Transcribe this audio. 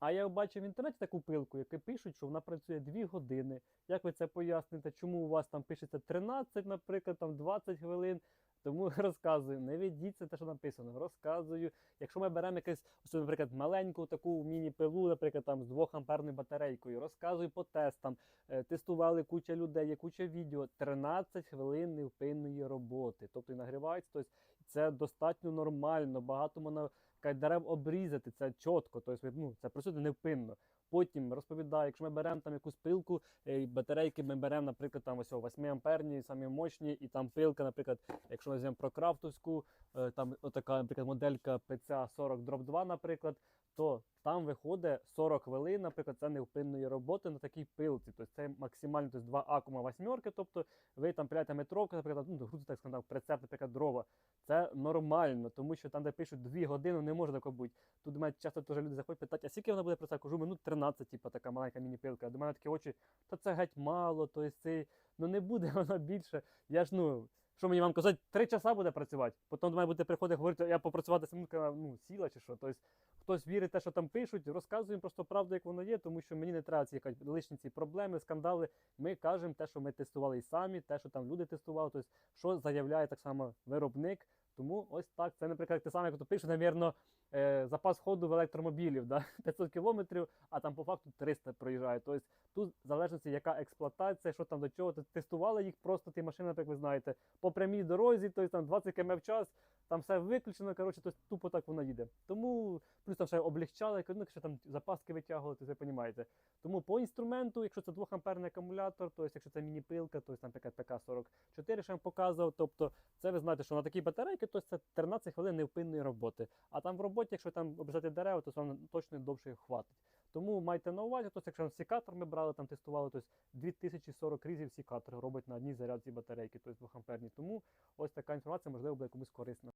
А я бачив в інтернеті таку пилку, яку пишуть, що вона працює 2 години. Як ви це поясните? Чому у вас там пишеться 13, наприклад, там 20 хвилин? Тому розказую, не ведіться те, що написано. Розказую. Якщо ми беремо якусь, наприклад, маленьку таку міні-пилу, наприклад, там з 2 амперною батарейкою, розказую по тестам. Е, Тестували куча людей, куча відео. 13 хвилин невпинної роботи. Тобто і нагрівається. Тобто це достатньо нормально. Багато можна дерев обрізати, це чітко. Тобто, ну, це працює невпинно. Потім розповідає, якщо ми беремо там якусь пилку, е, батарейки ми беремо, наприклад, там ось о, 8 амперні, самі мощні, і там пилка, наприклад, якщо ми візьмемо про крафтовську, е, там отака, наприклад, моделька PCA 40 дроб 2, наприклад, то там виходить 40 хвилин, наприклад, це невпинної роботи на такій пилці. Тобто це максимально тобто, 2 акума восьмерки, тобто ви там пиляєте метровку, наприклад, ну, грузите, так сказав, прицеп, наприклад, дрова. Це нормально, тому що там, де пишуть 2 години, не може такого бути. Тут мене часто теж люди заходять питають, а скільки вона буде працювати? Кажу, минут 13, типу, така маленька міні-пилка. До мене такі очі, та це геть мало, то це, ну не буде вона більше. Я ж ну. Що мені вам казати, три часа буде працювати. Потім до мене буде приходити говорити, я попрацювати самка, ну, сіла чи що. Тобто хтось вірить те, що там пишуть, розказуємо просто правду, як воно є, тому що мені не треба ці якась лишні ці проблеми, скандали. Ми кажемо те, що ми тестували і самі, те, що там люди тестували, тобто, що заявляє так само виробник. Тому ось так. Це, наприклад, те саме, як то пише, навірно, е, запас ходу в електромобілів, да? 500 кілометрів, а там по факту 300 проїжджає. Тобто тут в залежності, яка експлуатація, що там до чого. Тобто, тестували їх просто ті машини, як ви знаєте, по прямій дорозі, тобто там 20 км в час, там все виключено, коротше, тобто тупо так воно їде. Тому плюс там ще облегчали, ну, ще там запаски витягували, ви розумієте. Тому по інструменту, якщо це 2 амперний акумулятор, тобто якщо це міні-пилка, тобто там така ПК-44, що я вам показував, тобто це ви знаєте, що на такій батарейці тобто це 13 хвилин невпинної роботи. А там в роботі, якщо там обрізати дерева, то вам точно довше хватить. Тому майте на увазі, то якщо сікатор ми брали, там тестували, то 2040 різів сікатор робить на одній зарядці батарейки, тобто 2 амперні. Тому ось така інформація, можливо, буде комусь корисна.